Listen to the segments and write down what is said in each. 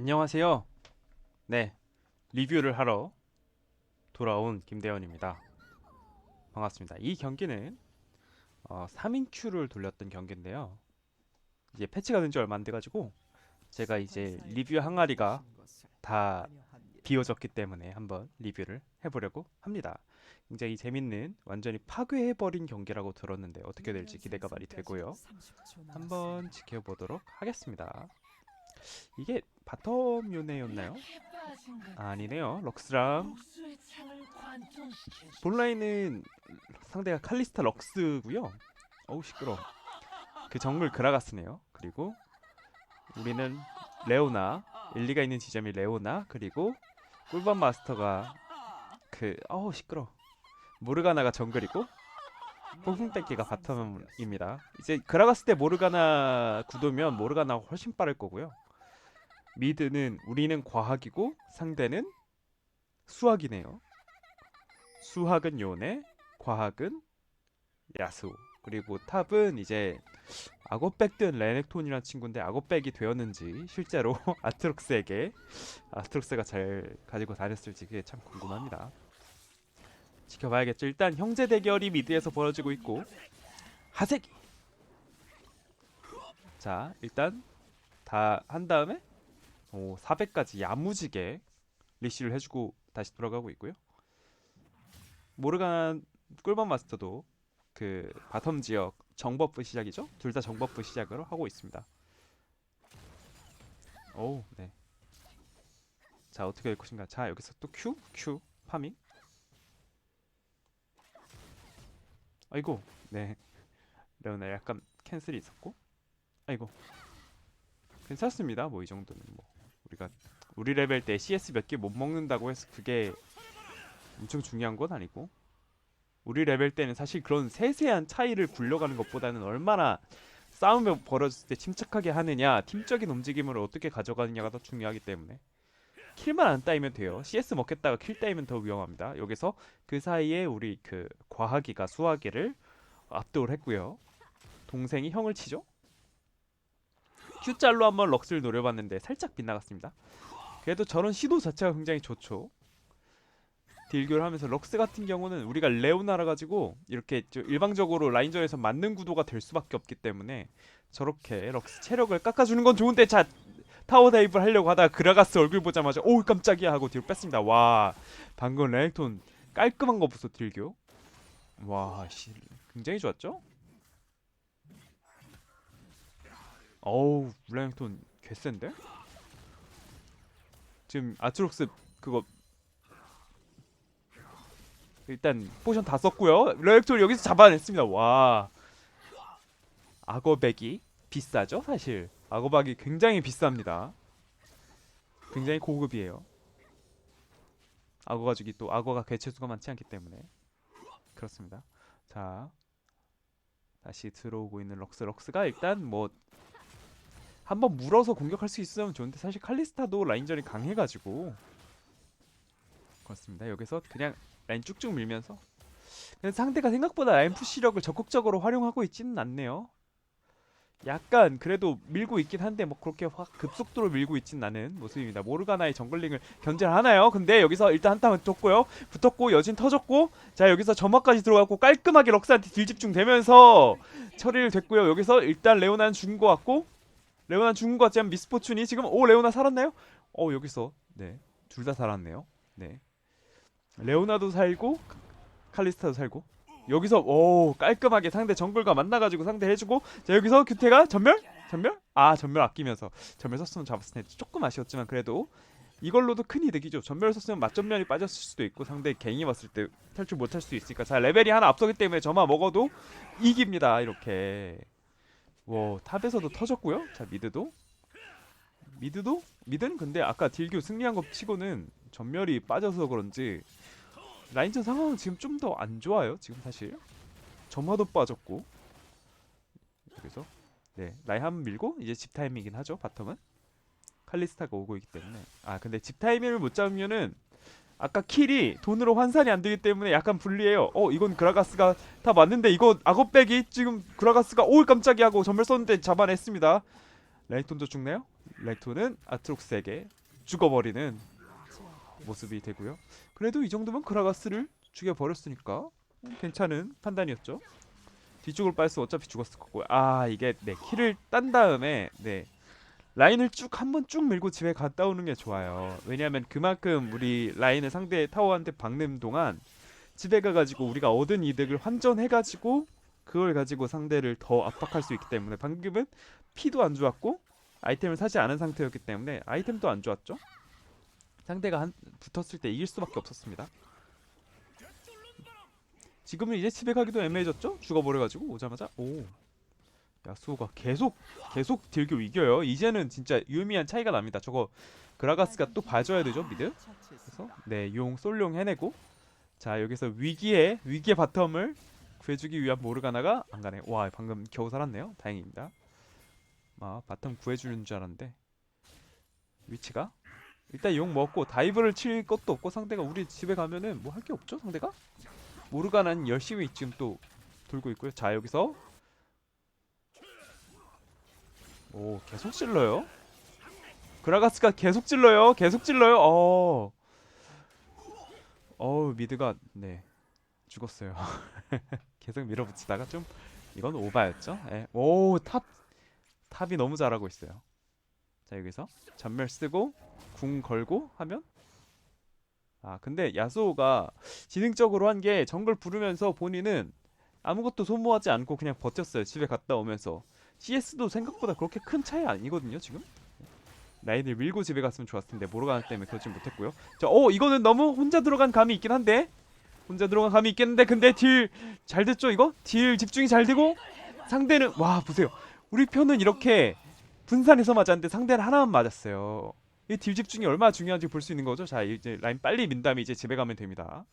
안녕하세요. 네, 리뷰를 하러 돌아온 김대현입니다. 반갑습니다. 이 경기는 어, 3인 큐를 돌렸던 경기인데요. 이제 패치가 된 지 얼마 안 돼가지고 제가 이제 리뷰 항아리가 다 비워졌기 때문에 한번 리뷰를 해보려고 합니다. 굉장히 재밌는 완전히 파괴해버린 경기라고 들었는데 어떻게 될지 기대가 많이 되고요. 한번 지켜보도록 하겠습니다. 이게 바텀 요네였나요? 아, 아니네요. 럭스랑 본라인은 상대가 칼리스타 럭스고요. 어우 시끄러. 그 정글 그라가스네요. 그리고 우리는 레오나 일리가 있는 지점이 레오나 그리고 꿀밤 마스터가 그 어우 시끄러. 모르가나가 정글이고 퐁퐁 뺏기가 바텀입니다. 이제 그라가스 때 모르가나 구도면 모르가나가 훨씬 빠를 거고요. 미드는 우리는 과학이고 상대는 수학이네요. 수학은 요네, 과학은 야수. 그리고 탑은 이제 아고백든 레넥톤이라는 친구인데 아고백이 되었는지 실제로 아트록스에게 아트록스가 잘 가지고 다녔을지 그게 참 궁금합니다. 지켜봐야겠죠. 일단 형제 대결이 미드에서 벌어지고 있고 하세기. 자, 일단 다 한 다음에 오, 400까지 야무지게 리시를 해주고 다시 돌아가고 있고요. 모르간 꿀밤 마스터도 그 바텀 지역 정버프 시작이죠? 둘 다 정버프 시작으로 하고 있습니다. 오, 네. 자, 어떻게 될 것인가? 자, 여기서 또 Q, Q 파밍. 아이고, 네. 레오나 약간 캔슬이 있었고, 아이고, 괜찮습니다. 뭐 이 정도는 뭐 우리가 우리 레벨 때 CS 몇 개 못 먹는다고 해서 그게 엄청 중요한 건 아니고 우리 레벨 때는 사실 그런 세세한 차이를 굴려가는 것보다는 얼마나 싸움이 벌어졌을 때 침착하게 하느냐 팀적인 움직임을 어떻게 가져가느냐가 더 중요하기 때문에 킬만 안 따이면 돼요. CS 먹겠다가 킬 따이면 더 위험합니다. 여기서 그 사이에 우리 그 과학이가 수학이를 압도를 했고요. 동생이 형을 치죠 Q짤로 한번 럭스를 노려봤는데 살짝 빗나갔습니다. 그래도 저런 시도 자체가 굉장히 좋죠. 딜교를 하면서 럭스 같은 경우는 우리가 레오나라 가지고 이렇게 저 일방적으로 라인전에서 맞는 구도가 될 수밖에 없기 때문에 저렇게 럭스 체력을 깎아주는 건 좋은데 자 타워 다이브를 하려고 하다가 그라가스 얼굴 보자마자 오 깜짝이야 하고 뒤로 뺐습니다. 와 방금 레넥톤 깔끔한 거 보소 딜교. 와 씨, 굉장히 좋았죠? 어우 블랭톤 개센데? 지금 아트록스 그거 일단 포션 다 썼고요. 레렉톤 여기서 잡아냈습니다. 와. 악어백이 비싸죠 사실? 악어박이 굉장히 비쌉니다. 굉장히 고급이에요. 악어 가죽이 또 악어가 개체수가 많지 않기 때문에. 그렇습니다. 자 다시 들어오고 있는 럭스. 럭스가 일단 뭐 한번 물어서 공격할 수 있으면 좋은데 사실 칼리스타도 라인전이 강해가지고 그렇습니다. 여기서 그냥 라인 쭉쭉 밀면서 상대가 생각보다 라인 푸시력을 적극적으로 활용하고 있지는 않네요. 약간 그래도 밀고 있긴 한데 뭐 그렇게 확 급속도로 밀고 있진 않은 모습입니다. 모르가나의 정글링을 견제를 하나요? 근데 여기서 일단 한타만 붙었고요. 붙었고 여진 터졌고 자 여기서 점화까지 들어갔고 깔끔하게 럭스한테 딜 집중되면서 처리를 됐고요. 여기서 일단 레오나는 죽은 것 같고 레오나 것 같지만 미스포춘이 지금 오 레오나 살았나요? 어 여기서. 네 둘 다 살았네요. 네. 레오나도 살고 칼리스타도 살고. 여기서 오 깔끔하게 상대 정글과 만나가지고 상대 해주고 자 여기서 규태가 전멸? 전멸? 아 전멸 아끼면서. 전멸 썼으면 잡았을 텐데 조금 아쉬웠지만 그래도 이걸로도 큰 이득이죠. 전멸 썼으면 맞전면이 빠졌을 수도 있고 상대 갱이 왔을 때 탈출 못할 수도 있으니까. 자 레벨이 하나 앞서기 때문에 저만 먹어도 이깁니다. 이렇게 와 탑에서도 터졌고요. 자 미드도 미드도 미드는 근데 아까 딜교 승리한 것 치고는 전멸이 빠져서 그런지 라인전 상황은 지금 좀 더 안 좋아요. 지금 사실 점화도 빠졌고 여기서 네번 밀고 이제 집 타임이긴 하죠. 바텀은 칼리스타가 오고 있기 때문에 아 근데 집 타이밍을 못 잡으면은 아까 킬이 돈으로 환산이 안 되기 때문에 약간 불리해요. 어 이건 그라가스가 다 맞는데 이거 악어백이 지금 그라가스가 오 깜짝이야 하고 전멸 썼는데 잡아냈습니다. 레이톤도 죽나요? 렉토는 아트록스에게 죽어버리는 모습이 되고요. 그래도 이 정도면 그라가스를 죽여버렸으니까 음, 괜찮은 판단이었죠. 뒤쪽을 빠져서 어차피 죽었을 거고 아 이게 네 키를 딴 다음에 네 라인을 쭉 한 번 쭉 밀고 집에 갔다 오는 게 좋아요. 왜냐하면 그만큼 우리 라인을 상대 타워한테 박는 동안 집에 가가지고 우리가 얻은 이득을 환전해가지고 그걸 가지고 상대를 더 압박할 수 있기 때문에 방금은 피도 안 좋았고 아이템을 사지 않은 상태였기 때문에 아이템도 안 좋았죠. 상대가 한, 붙었을 때 이길 수밖에 없었습니다. 지금은 이제 집에 가기도 애매해졌죠? 죽어버려가지고 오자마자 오 야수호가 계속 계속 딜교 이겨요. 이제는 진짜 유의미한 차이가 납니다. 저거 그라가스가 또 봐줘야 되죠 미드. 그래서 네용 솔룡 해내고 자 여기서 위기에 위기의 바텀을 구해주기 위한 모르가나가 안 가네. 와 방금 겨우 살았네요. 다행입니다. 아 바텀 구해주는 줄 알았는데 위치가 일단 용 먹고 다이브를 칠 것도 없고 상대가 우리 집에 가면은 뭐 할 게 없죠 상대가 모르가나는 열심히 지금 또 돌고 있고요. 자 여기서 오 계속 찔러요. 그라가스가 계속 찔러요. 계속 찔러요. 어. 어우 미드가 네 죽었어요. 계속 밀어붙이다가 좀 이건 오바였죠. 예. 오탑 탑이 너무 잘하고 있어요. 자 여기서 전멸 쓰고 궁 걸고 하면 아 근데 야수호가 지능적으로 한 게 정글 부르면서 본인은 아무것도 소모하지 않고 그냥 버텼어요. 집에 갔다 오면서 CS도 생각보다 그렇게 큰 차이 아니거든요 지금. 라인을 밀고 집에 갔으면 좋았을 텐데 모르가나 때문에 그러진 못했고요. 자, 어 이거는 너무 혼자 들어간 감이 있긴 한데 혼자 들어간 감이 있겠는데 근데 딜 잘 됐죠 이거? 딜 집중이 잘 되고 상대는 와 보세요. 우리 편은 이렇게 분산해서 맞았는데 상대는 하나만 맞았어요. 이 딜 집중이 얼마나 중요한지 볼 수 있는 거죠. 자 이제 라인 빨리 민 다음에 이제 집에 가면 됩니다.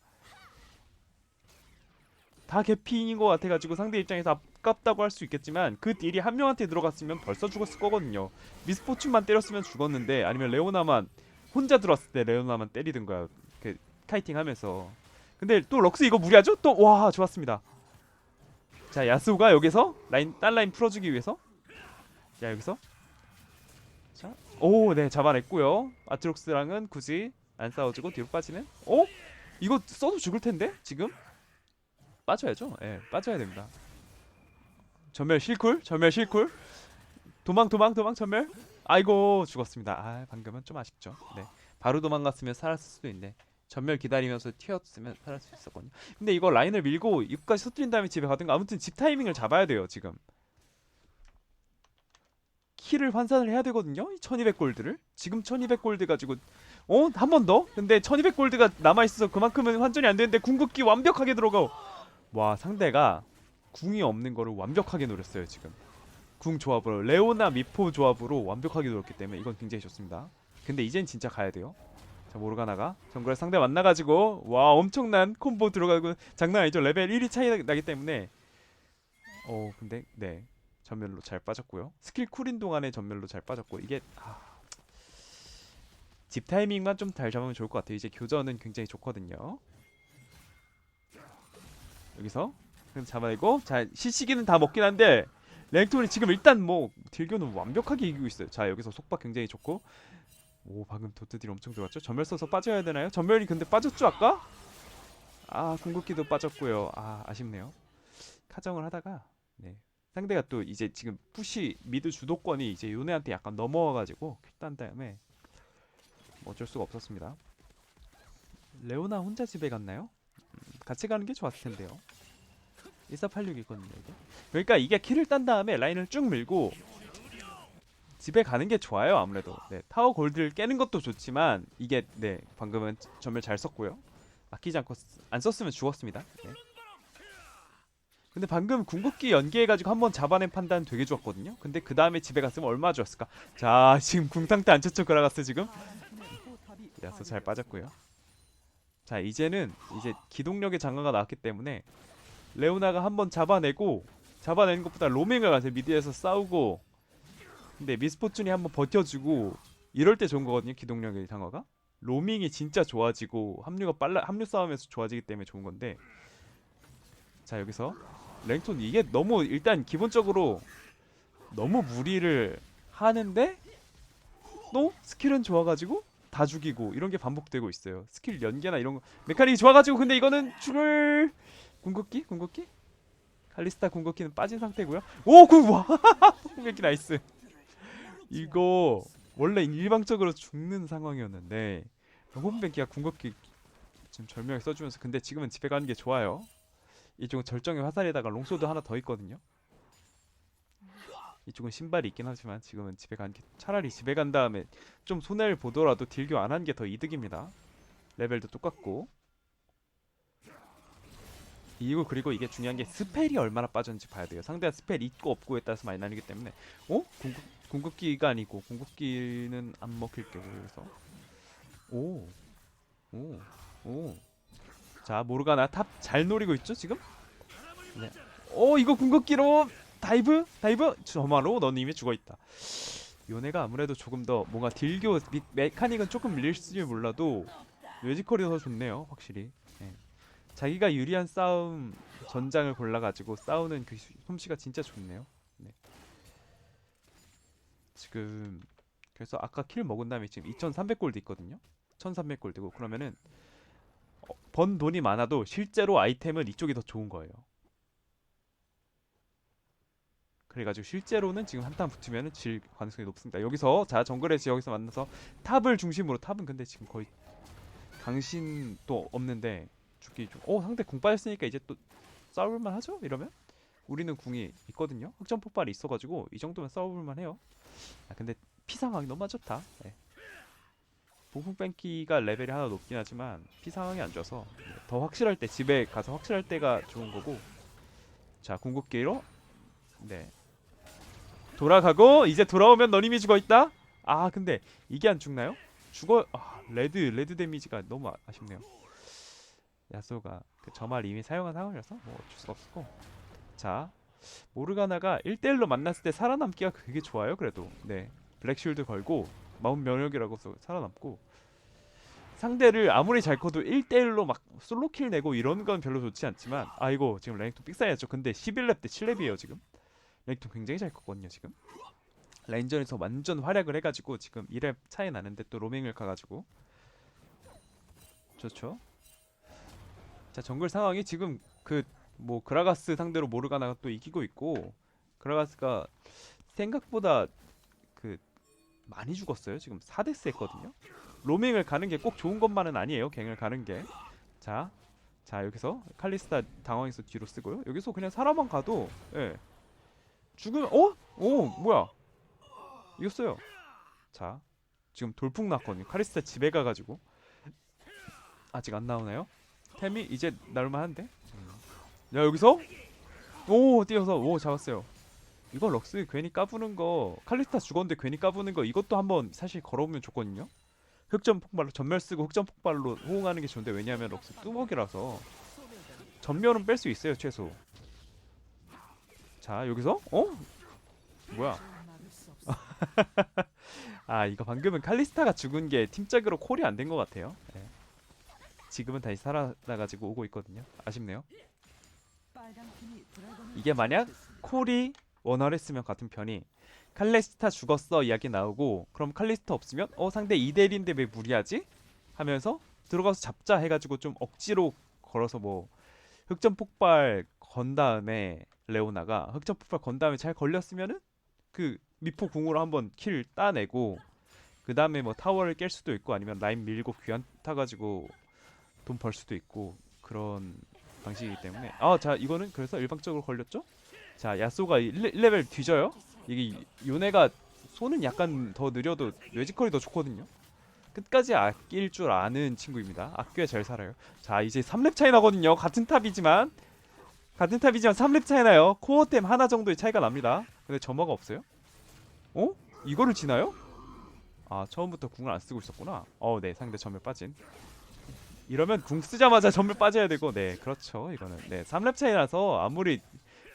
다 개피인 것 같아가지고 상대 입장에서 아깝다고 할 수 있겠지만 그 딜이 한 명한테 들어갔으면 벌써 죽었을 거거든요. 미스포츠만 때렸으면 죽었는데 아니면 레오나만 혼자 들어왔을 때 레오나만 때리든가 그 카이팅하면서 근데 또 럭스 이거 무리하죠? 또 와 좋았습니다. 자 야스오가 여기서 라인 딴 라인 풀어주기 위해서 자 여기서 자오네 잡아냈고요. 아트록스랑은 굳이 안 싸워주고 뒤로 빠지는 어? 이거 써도 죽을 텐데 지금 빠져야죠. 예 빠져야 됩니다. 전멸 실쿨 전멸 실쿨 도망 도망 도망 전멸 아이고 죽었습니다. 아 방금은 좀 아쉽죠. 네 바로 도망갔으면 살았을 수도 있네. 전멸 기다리면서 튀었으면 살았을 수 있었거든요. 근데 이거 라인을 밀고 입까지 터뜨린 다음에 집에 가든가 아무튼 집 타이밍을 잡아야 돼요 지금. 키를 환산을 해야 되거든요. 이 1200골드를 지금 1200골드 가지고 어 한 번 더? 근데 1200골드가 남아 있어서 그만큼은 환전이 안 되는데 궁극기 완벽하게 들어가. 와 상대가 궁이 없는 거를 완벽하게 노렸어요 지금. 궁 조합으로 레오나 미포 조합으로 완벽하게 노렸기 때문에 이건 굉장히 좋습니다. 근데 이젠 진짜 가야 돼요. 자 모르가나가 정글 상대 만나가지고 와 엄청난 콤보 들어가고 장난 아니죠. 레벨 1이 차이 나기 때문에. 어 근데 네. 전멸로 잘 빠졌고요. 스킬 쿨인 동안에 전멸로 잘 빠졌고 이게 아, 집 타이밍만 좀 잘 잡으면 좋을 것 같아요. 이제 교전은 굉장히 좋거든요. 여기서 그럼 잡아내고 자 시시기는 다 먹긴 한데 랭톤이 지금 일단 뭐 딜교는 완벽하게 이기고 있어요 자 여기서 속박 굉장히 좋고 오 방금 도트딜 엄청 좋았죠? 전멸 써서 빠져야 되나요? 전멸이 근데 빠졌죠 아까? 아 궁극기도 빠졌고요 아 아쉽네요 카정을 하다가 네 상대가 또 이제 지금 푸시 미드 주도권이 이제 요네한테 약간 넘어와가지고 큐딴 다음에 뭐 어쩔 수가 없었습니다 레오나 혼자 집에 갔나요? 음, 같이 가는 게 좋았을 텐데요 1486이거든요 이게. 그러니까 이게 킬을 딴 다음에 라인을 쭉 밀고 집에 가는 게 좋아요 아무래도. 네, 타워 골드를 깨는 것도 좋지만 이게 네 방금은 전멸 잘 썼고요. 아끼지 않고 쓰- 안 썼으면 죽었습니다. 네. 근데 방금 궁극기 연계해가지고 한번 잡아낸 판단 되게 좋았거든요. 근데 그 다음에 집에 갔으면 얼마나 좋았을까? 자 지금 궁 상태 안 쳤죠 그라가스 지금. 야서 잘 빠졌고요. 자 이제는 이제 기동력의 장가가 나왔기 때문에 레오나가 한번 잡아내고 잡아내는 것보다 로밍을 가서 미드에서 싸우고. 근데 미스포춘이 한번 버텨주고 이럴 때 좋은 거거든요 기동력의 장어가. 로밍이 진짜 좋아지고 합류가 빨라 합류 싸움에서 좋아지기 때문에 좋은 건데. 자 여기서. 랭톤 이게 너무 일단 기본적으로 너무 무리를 하는데 또 스킬은 좋아가지고 다 죽이고 이런 게 반복되고 있어요. 스킬 연계나 이런 거. 메카닉이 좋아가지고 근데 이거는 죽을 궁극기 궁극기 칼리스타 궁극기는 빠진 상태고요. 오 궁 와 궁극기 나이스. 이거 원래 일방적으로 죽는 상황이었는데 홍ben기가 궁극기 지금 절명에 써주면서 근데 지금은 집에 가는 게 좋아요. 이쪽은 절정의 화살에다가 롱소드 하나 더 있거든요. 이쪽은 신발이 있긴 하지만 지금은 집에 간게 차라리 집에 간 다음에 좀 손해를 보더라도 딜교 안 한 게 더 이득입니다. 레벨도 똑같고 이거 그리고 이게 중요한 게 스펠이 얼마나 빠졌는지 봐야 돼요. 상대가 스펠 있고 없고에 따라서 많이 나뉘기 때문에 어? 궁극, 궁극기가 아니고 궁극기는 안 먹힐 거고 그래서 오 오, 오. 자, 모르가나 탑 잘 노리고 있죠, 지금? 네. 오, 이거 궁극기로 다이브? 다이브? 저마로 넌 이미 죽어 있다. 요네가 아무래도 조금 더 뭔가 딜교 미- 메카닉은 조금 밀릴지 몰라도 뇌지컬이 더 좋네요, 확실히. 네. 자기가 유리한 싸움 전장을 골라가지고 싸우는 그 솜씨가 진짜 좋네요. 네. 지금 그래서 아까 킬 먹은 다음에 지금 2,300골드 있거든요. 1,300골드고 그러면은 어, 번 돈이 많아도 실제로 아이템은 이쪽이 더 좋은 거예요. 그래가지고 실제로는 지금 한탄 붙으면 질 가능성이 높습니다. 여기서 자 정글의 지역에서 만나서 탑을 중심으로 탑은 근데 지금 거의 당신도 없는데 죽기 좀. 어 상대 궁 빠졌으니까 이제 또 싸울만 하죠? 이러면 우리는 궁이 있거든요. 흑점 폭발이 있어가지고 이 정도면 싸울만 해요. 아 근데 피 상황이 너무 안 좋다. 네. 보풍 뺑기가 레벨이 하나 높긴 하지만 피 상황이 안 좋아서 더 확실할 때 집에 가서 확실할 때가 좋은 거고 자 궁극기로 네 돌아가고 이제 돌아오면 너님이 죽어 있다 아 근데 이게 안 죽나요 죽어 아 레드 레드 데미지가 너무 아, 아쉽네요 야소가 그 저말 이미 사용한 상황이라서 뭐 어쩔 수가 없었고. 자 모르가나가 1대1로 만났을 때 살아남기가 되게 좋아요 그래도. 네 블랙쉴드 걸고 마운 면역이라고 서 살아남고. 상대를 아무리 잘 커도 1대1로 막 솔로킬 내고 이런 건 별로 좋지 않지만 아 이거 지금 랭ton 삑사이였죠. 근데 11렙 때 7렙이에요 지금. 랭ton 굉장히 잘 컸거든요 지금. 라인전에서 완전 활약을 해가지고 지금 1렙 차이 나는데 또 로밍을 가가지고. 좋죠 자 정글 상황이 지금 그 뭐 그라가스 상대로 모르가나가 또 이기고 있고 그라가스가 생각보다 그 많이 죽었어요. 지금 4데스 했거든요. 로밍을 가는 게 꼭 좋은 것만은 아니에요. 갱을 가는 게. 자, 자 여기서 칼리스타 당황해서 뒤로 쓰고요. 여기서 그냥 사람만 가도 예. 죽으면 어? 오 뭐야? 이겼어요. 자, 지금 돌풍 났거든요. 칼리스타 집에 가가지고 아직 안 나오나요? 템이 이제 나올만한데? 야 여기서 오 뛰어서 오 잡았어요. 이거 럭스 괜히 까부는 거 칼리스타 죽었는데 괜히 까부는 거 이것도 한번 사실 걸어보면 좋거든요. 흑점 폭발로 전멸 쓰고 흑점 폭발로 호응하는 게 좋은데 왜냐하면 럭스 뚜벅이라서 전멸은 뺄 수 있어요 최소. 자 여기서 어 뭐야? 아 이거 방금은 칼리스타가 죽은 게 팀적으로 콜이 안 된 것 같아요. 네. 지금은 다시 살아나가지고 오고 있거든요. 아쉽네요. 이게 만약 콜이 원활했으면 같은 편이 칼리스타 죽었어 이야기 나오고 그럼 칼리스타 없으면 어 상대 2대1인데 왜 무리하지? 하면서 들어가서 잡자 해가지고 좀 억지로 걸어서 뭐 흑점 폭발 건 다음에 레오나가 흑점 폭발 건 다음에 잘 걸렸으면은 그 미포 궁으로 한번 킬 따내고 그 다음에 뭐 타워를 깰 수도 있고 아니면 라인 밀고 귀환 타가지고 돈 벌 수도 있고 그런 방식이기 때문에. 아 자 이거는 그래서 일방적으로 걸렸죠? 자 야소가 1레벨 뒤져요. 이게 요네가 손은 약간 더 느려도 뇌지컬이 더 좋거든요. 끝까지 아낄 줄 아는 친구입니다. 아껴야 잘 살아요. 자 이제 3렙 차이 나거든요. 같은 탑이지만 같은 탑이지만 3렙 차이 나요. 코어템 하나 정도의 차이가 납니다. 근데 점화가 없어요? 어? 이거를 지나요? 아 처음부터 궁을 안 쓰고 있었구나. 어네 상대 전멸 빠진 이러면 궁 쓰자마자 전멸 빠져야 되고 네 그렇죠 이거는. 네 3렙 차이 나서 아무리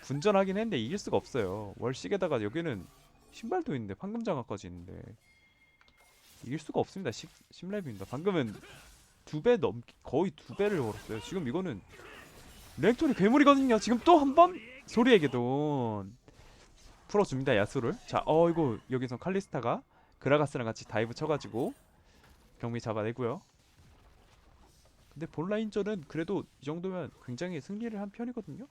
분전하긴 했는데 이길 수가 없어요. 월식에다가 여기는 신발도 있는데 황금 장갑까지 있는데 이길 수가 없습니다 10, 10렙입니다. 방금은 두 배 넘 거의 두 배를 걸었어요. 지금 이거는 렉토리 괴물이거든요. 지금 또 한 번 소리에게 돈 풀어줍니다 야수를. 자어 이거 여기서 칼리스타가 그라가스랑 같이 다이브 쳐가지고 경미 잡아내고요. 근데 본라인전은 그래도 이 정도면 굉장히 승리를 한 편이거든요.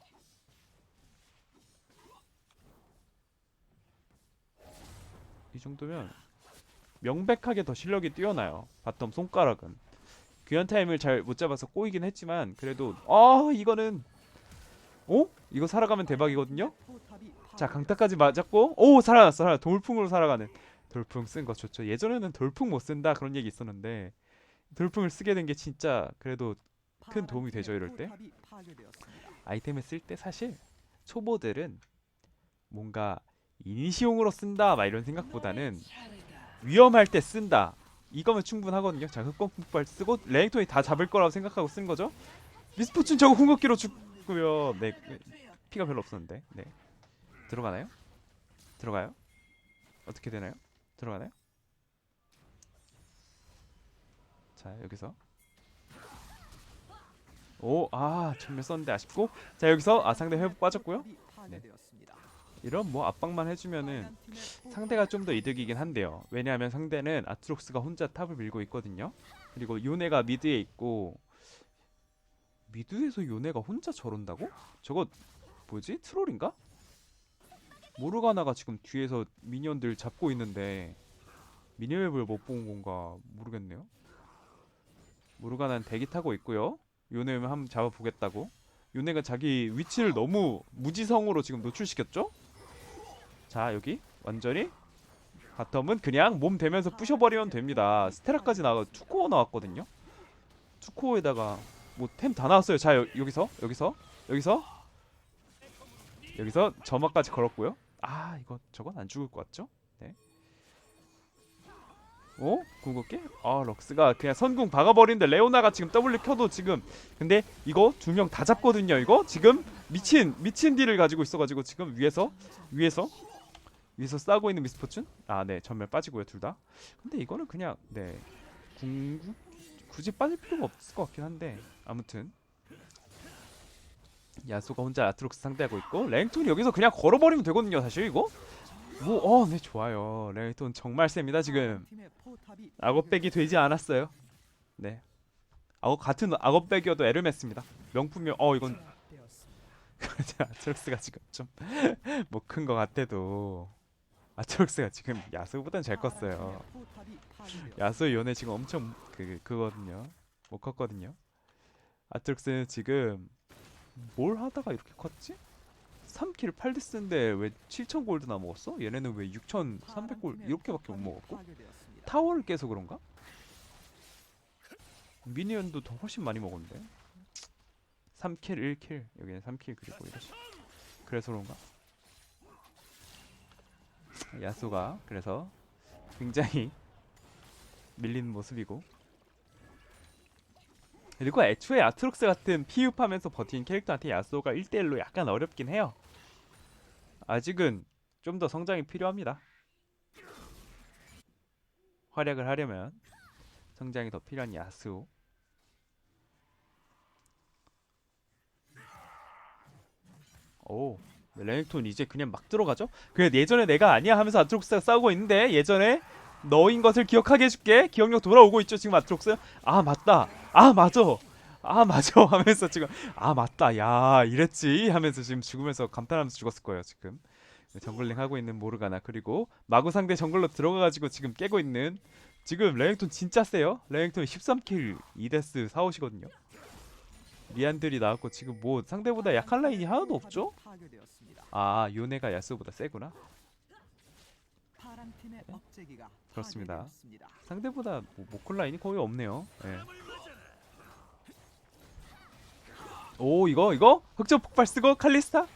이 정도면 명백하게 더 실력이 뛰어나요. 바텀 손가락은 귀한 타임을 잘 못 잡아서 꼬이긴 했지만 그래도 아 이거는 어? 이거 살아가면 대박이거든요. 자 강타까지 맞았고 오 살아났어 살아 돌풍으로 살아가는 돌풍 쓴 거 좋죠. 예전에는 돌풍 못 쓴다 그런 얘기 있었는데 돌풍을 쓰게 된 게 진짜 그래도 큰 도움이 되죠, 이럴 때. 아이템을 쓸 때 사실 초보들은 뭔가 이니시용으로 쓴다 막 이런 생각보다는 위험할 때 쓴다 이거면 충분하거든요 자 흑광 폭발 쓰고 레이톤이 다 잡을 거라고 생각하고 쓴 거죠 미스포춘 저거 궁극기로 죽고요 네 피가 별로 없었는데 네 들어가나요? 들어가요? 어떻게 되나요? 들어가나요? 자 여기서 오, 아, 전멸 썼는데 아쉽고. 자, 여기서 아 상대 회복 빠졌고요. 네. 이런 뭐 압박만 해주면은 상대가 좀 더 이득이긴 한데요. 왜냐하면 상대는 아트록스가 혼자 탑을 밀고 있거든요. 그리고 요네가 미드에 있고 미드에서 요네가 혼자 저런다고? 저거 뭐지? 트롤인가? 모르가나가 지금 뒤에서 미니언들 잡고 있는데 미니맵을 못 본 건가 모르겠네요. 모르가나는 대기 타고 있고요. 요네면 한번 잡아보겠다고. 요네가 자기 위치를 너무 무지성으로 지금 노출시켰죠? 자 여기 완전히 바텀은 그냥 몸 대면서 부셔버리면 됩니다. 스테라까지 나가 투코어 나왔거든요. 투코어에다가 뭐 템 다 나왔어요. 자 여, 여기서 여기서 여기서 여기서 점화까지 걸었고요. 아 이거 저건 안 죽을 것 같죠? 네. 어? 궁극기? 아 럭스가 그냥 선궁 박아버리는데 레오나가 지금 W 켜도 지금. 근데 이거 두 명 다 잡거든요 이거? 지금 미친 미친 딜을 가지고 있어가지고 지금 위에서 위에서 위에서 싸고 있는 미스포춘? 아 네 전멸 빠지고요 둘 다. 근데 이거는 그냥 네. 궁극? 굳이 빠질 필요가 없을 것 같긴 한데. 아무튼. 야수가 혼자 아트록스 상대하고 있고 랭톤이 여기서 그냥 걸어버리면 되거든요 사실 이거 뭐 어 네 좋아요 랭톤 정말 셉니다 지금 악어백이 되지 않았어요. 네. 악어 같은 악어백이어도 에르메스입니다. 명품명. 어 이건 아트록스가 지금 좀 뭐큰거 같아도 아트록스가 지금 야수보단 잘 컸어요. 야수 연애 지금 엄청 그 그거든요. 못 컸거든요. 아트록스는 지금 뭘 하다가 이렇게 컸지? 3킬 8데스인데 왜7,000 골드나 먹었어? 얘네는 왜 6,300골 이렇게밖에 못 먹었고? 타워를 깨서 그런가? 미니언도 더 훨씬 많이 먹었는데 3킬 1킬 여기는 3킬 그리고 이러시 그래서 그런가? 야수가 그래서 굉장히 밀리는 모습이고 그리고 애초에 아트록스 같은 피흡하면서 버틴 캐릭터한테 야수가 1대1로 약간 어렵긴 해요 아직은 좀 더 성장이 필요합니다 활약을 하려면 성장이 더 필요한 야수. 오, 레넥톤 이제 그냥 막 들어가죠? 그래 예전에 내가 아니야 하면서 아트록스가 싸우고 있는데 예전에 너인 것을 기억하게 해줄게. 기억력 돌아오고 있죠 지금 아트록스? 아 맞다. 아 맞아. 아 맞아 하면서 지금 아 맞다. 야 이랬지 하면서 지금 죽으면서 감탄하면서 죽었을 거예요 지금. 정글링 하고 있는 모르가나 그리고 마구 상대 정글로 들어가가지고 지금 깨고 있는 지금 레넥톤 진짜 세요 레넥톤 13킬 2데스 4호시거든요 리안들이 나왔고 지금 뭐 상대보다 약한 라인이 하나도 없죠? 아 요네가 야스보다 세구나 그렇습니다. 상대보다 뭐 모클 라인이 거의 없네요 예. 오 이거 이거 흑점 폭발 쓰고 칼리스타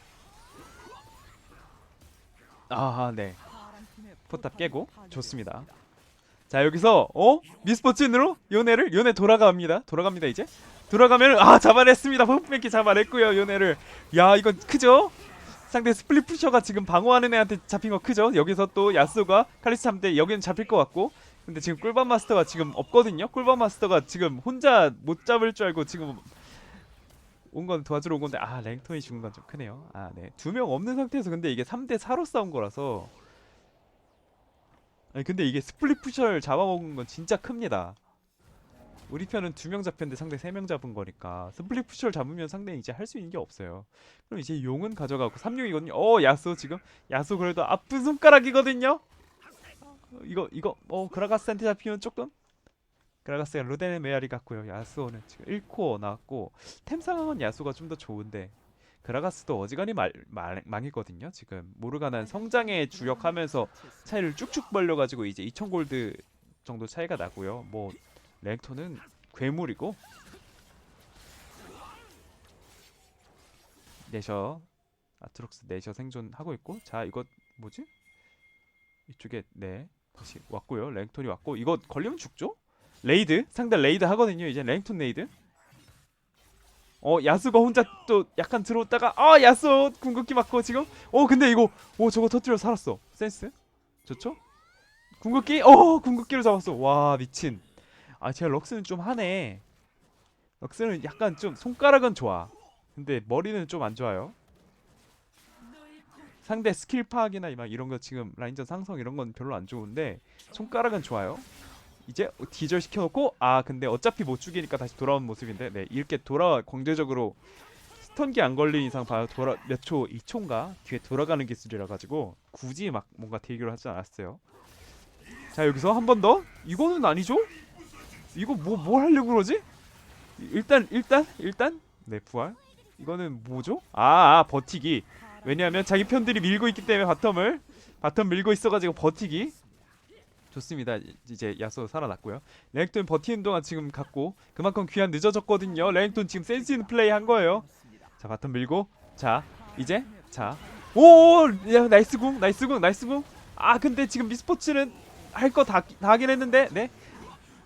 아네 포탑 깨고 좋습니다. 자 여기서 어 미스포츠으로 요네를 요네 돌아갑니다. 돌아갑니다 이제 돌아가면 아 잡아냈습니다. 퍼프맨키 잡아냈고요 요네를 야 이건 크죠? 상대 스플릿 푸셔가 지금 방어하는 애한테 잡힌 거 크죠? 여기서 또 야스가 칼리스 함대 여기는 잡힐 것 같고 근데 지금 꿀밤 마스터가 지금 없거든요. 꿀밤 마스터가 지금 혼자 못 잡을 줄 알고 지금 온 건 도와주러 온 건데 아 랭톤이 죽은 건 좀 크네요. 아 네. 두 명 없는 상태에서 근데 이게 3대 4로 싸운 거라서 아니 근데 이게 스플릿 푸셔를 잡아먹은 건 진짜 큽니다. 우리 편은 두 명 잡혔는데 상대 세 명 잡은 거니까 스플릿 푸셔를 잡으면 상대는 이제 할 수 있는 게 없어요. 그럼 이제 용은 가져가고 3용이거든요. 어 야수 지금 야수 그래도 아픈 손가락이거든요. 어, 이거 이거 어 그라가스한테 잡히면 조금 그라가스가 루덴의 메아리 같고요. 야수는 지금 1코어 나왔고 템 상황은 야수가 좀 더 좋은데 그라가스도 어지간히 말, 말, 망했거든요. 지금 모르가난 성장에 주력하면서 차이를 쭉쭉 벌려가지고 이제 2,000 골드 정도 차이가 나고요. 뭐 랭토는 괴물이고 내셔 아트록스 내셔 생존하고 있고 자 이거 뭐지? 이쪽에 네 다시 왔고요. 랭톤이 왔고 이거 걸리면 죽죠? 레이드? 상대 레이드 하거든요. 이제. 랭톤 레이드. 어 야수가 혼자 또 약간 들어오다가 아 야수! 궁극기 맞고 지금? 어 근데 이거 오 저거 터뜨려 살았어. 센스? 좋죠? 궁극기? 어 궁극기로 잡았어. 와 미친. 아 제가 럭스는 좀 하네. 럭스는 약간 좀 손가락은 좋아. 근데 머리는 좀 안 좋아요. 상대 스킬 파악이나 막 이런 거 지금 라인전 상성 이런 건 별로 안 좋은데 손가락은 좋아요 이제 디절 시켜놓고 아 근데 어차피 못 죽이니까 다시 돌아온 모습인데 네 이렇게 돌아 광대적으로 스턴기 안 걸린 이상 봐요 돌아 몇 초 2초인가? 뒤에 돌아가는 기술이라 가지고 굳이 막 뭔가 대결을 하지 않았어요. 자 여기서 한 번 더? 이거는 아니죠? 이거 뭐 뭘 하려고 그러지? 일단 일단 일단? 네 부활. 이거는 뭐죠? 아, 아 버티기. 왜냐하면 자기 편들이 밀고 있기 때문에 바텀을 바텀 밀고 있어가지고 버티기 좋습니다. 이- 이제 야수 살아났고요. 랭톤 버티는 동안 지금 갔고 그만큼 귀한 늦어졌거든요. 랭톤 지금 센스 있는 플레이 한 거예요. 자 바텀 밀고 자 이제 자오 야, 나이스 궁 나이스 궁 나이스 궁 아 근데 지금 미스포츠는 할거다다 하긴 했는데 네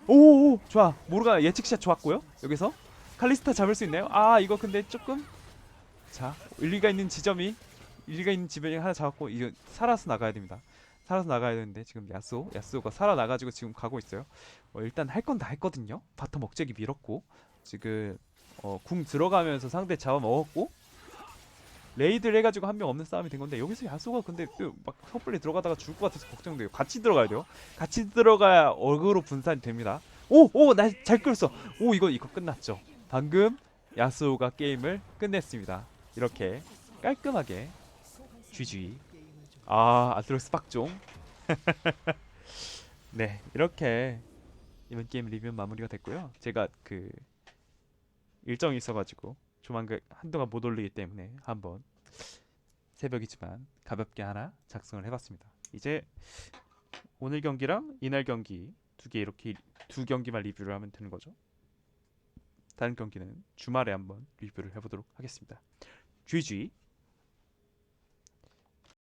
오오 좋아 모르가 예측샷 좋았고요. 여기서 칼리스타 잡을 수 있나요? 아 이거 근데 조금 자 일리가 있는 지점이 일리가 있는 지점이 하나 잡았고 이거 살아서 나가야 됩니다. 살아서 나가야 되는데 지금 야스오 야스오가 살아나가지고 지금 가고 있어요. 어, 일단 할 건 다 했거든요. 바텀 억제기 밀었고 지금 어, 궁 들어가면서 상대 잡아 먹었고 레이드를 해가지고 한 명 없는 싸움이 된 건데 여기서 야스오가 근데 또막 섣불리 들어가다가 죽을 것 같아서 걱정돼요. 같이 들어가야 돼요. 같이 들어가야 어그로 분산이 됩니다. 오 오 나 잘 끌었어. 오 이거 이거 끝났죠. 방금 야스오가 게임을 끝냈습니다. 이렇게 깔끔하게 GG. 아 아트록스 빡종. 네 이렇게 이번 게임 리뷰 마무리가 됐고요. 제가 그 일정이 있어가지고 조만간 한동안 못 올리기 때문에 한번 새벽이지만 가볍게 하나 작성을 해봤습니다. 이제 오늘 경기랑 이날 경기 두 개 이렇게 두 경기만 리뷰를 하면 되는 거죠. 다른 경기는 주말에 한번 리뷰를 해보도록 하겠습니다. GG